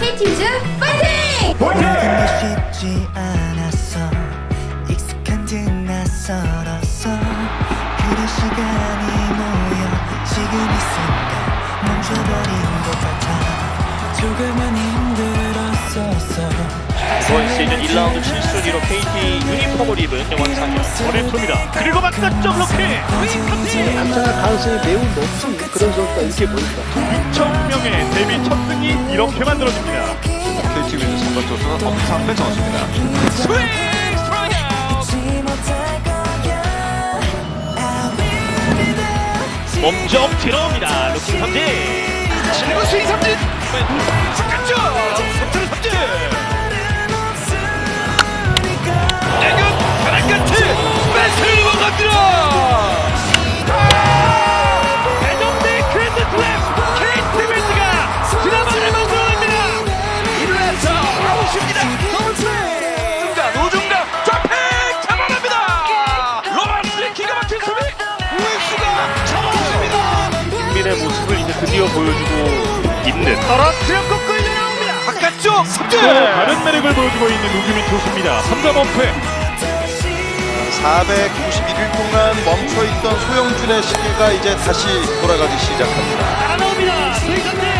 KT즈 파이팅! 쉽지 않았어 익숙한 듯 낯설었어 그런 시간이 모여 지금 이 순간 멈춰버린 것 같아 조금은 이번 시즌 1라운드 7순위로 KT 유니폼을 입은 영원상현 원앤투입니다. 그리고 바깥쪽 로켓 남자가 가능성이 매우 높은 그런 선수가 이렇게 보입니다. 6천명의 데뷔 첫 승이 이렇게 만들어집니다. KTV는 선발 투수는 엄상배 선수입니다. 스윙 몸좀 들어옵니다. 루킹 삼진. 7구 스윙 삼진. 바깥쪽. 선투를 삼진 국민의 모습을 이제 드디어 보여주고 있는. 떨어뜨렸고 끌려 나옵니다. 바깥쪽. 3점. 다른 매력을 보여주고 있는 우규민 투수입니다. 3점 원패 491일 동안 멈춰있던 소영준의 시계가 이제 다시 돌아가기 시작합니다. 따라 나옵니다. 스윙 삼진